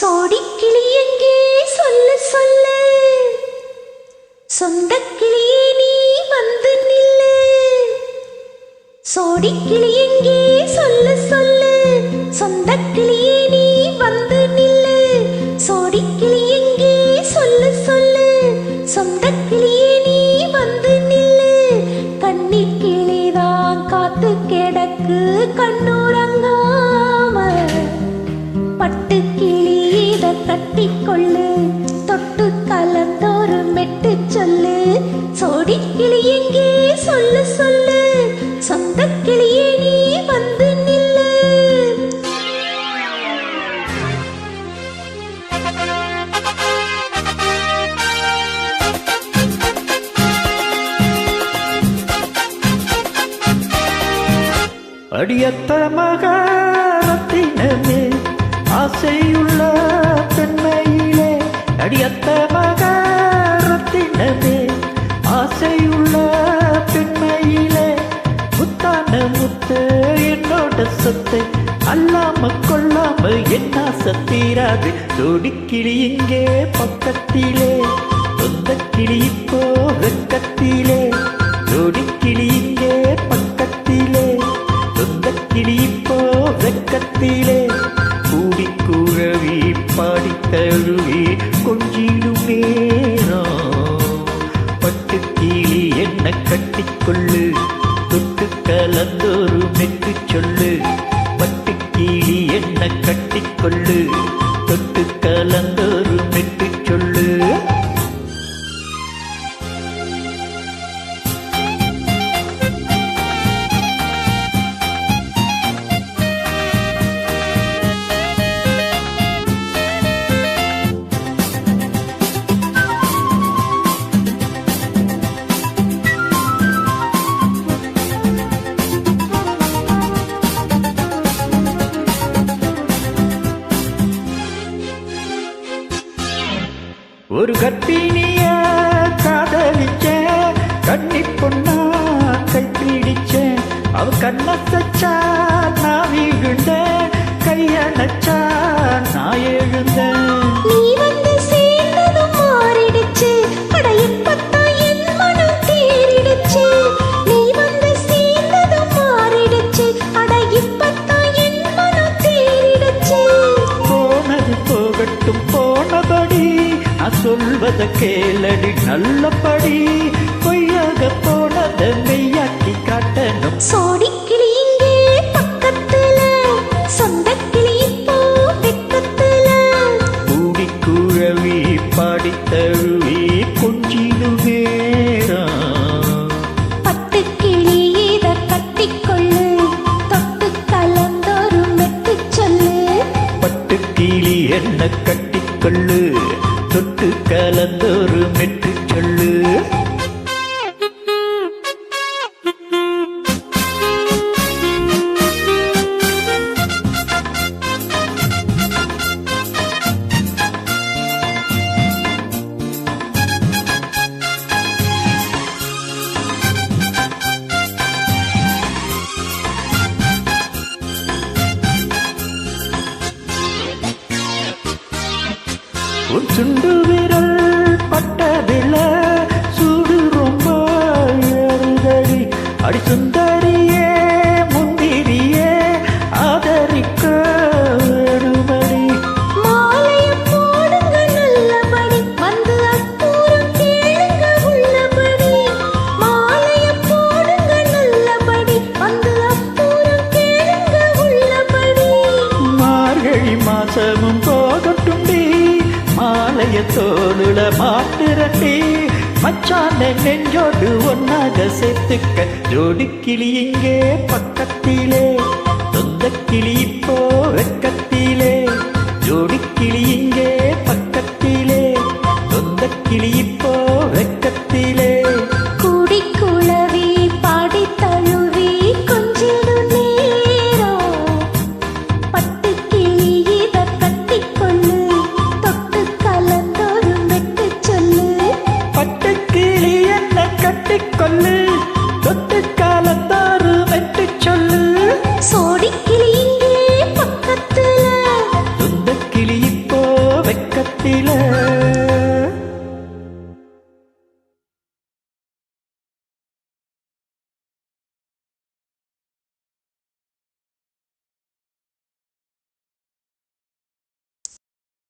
சோடி கிளி எங்கே? சொல்லு சொல்லு. சொந்த கிளி நீ வந்து நில்லு. சோடி கிளி எங்கே? சொல்லு சொல்லு. சொந்த கிளி நீ வந்து நில்லு. சோடி கிளி எங்கே? சொல்லு சொல்லு. சொந்த கிளி நீ வந்து நில்லு. கண்ணி கிளிதான் காத்து கிடக்கு ஒரு மெட்டு சொல்லு. சோடி கிளி எங்கே சொல்லு சொல்லு. சொந்த கிளியே நீ வந்து நில்லு. அடியத்த மகாரத்தினமே ஆசையுள்ள பெண்மையிலே. அடியத்த மகா என்னோட அல்லாம கொள்ளாம என்ன சத்தீராது ஜோடிக்கிளி இங்கே பக்கத்திலே சொந்த கிளி இப்போ வெக்கத்திலே. ஜோடிக்கிளி இங்கே பக்கத்திலே சொந்த கிளி இப்போ வெக்கத்திலே. கூடி கூறவி பாடி தழுவி கொஞ்சிடும் பட்டு கீழி என்ன கட்டிக்கொள்ளு தொட்டு மெட்டு சொல்லு. பட்டு கீழி என்ன கட்டிக்கொள்ளு. தொட்டு கலந்தொரு மெட்டு சொல்லு. ஒரு கர்ப்பிணிய காதலிச்ச கண்ணி பொண்ணா கைப்பிடிச்ச. அவ கண்ணத்தச்சா நான் வீழ்ந்த கையணைச்சா நான் எழுந்தேன். நீ சொல்வத கேளடி நல்லபடி பொய்யாக போனத மெய்யாக்கி காட்டணும். சோடி கிளி இங்கே பக்கத்துல சொந்த கிளி இப்போ வெக்கத்துல கூடி குழவி பாடி தழுவி கிளி என்ன கட்டிக்கொள்ளு? தொட்டு கலந்தொரு உன் சுண்டு விரல் பட்டதில்ல சூடு ரொம்ப ஏறுதடி. மாலைய தோளுல மாட்டுரட்டி மச்சான நெஞ்சோடு ஒன்னாக சேர்த்துக்க ஜோடி கிளி இங்கே பக்கத்திலே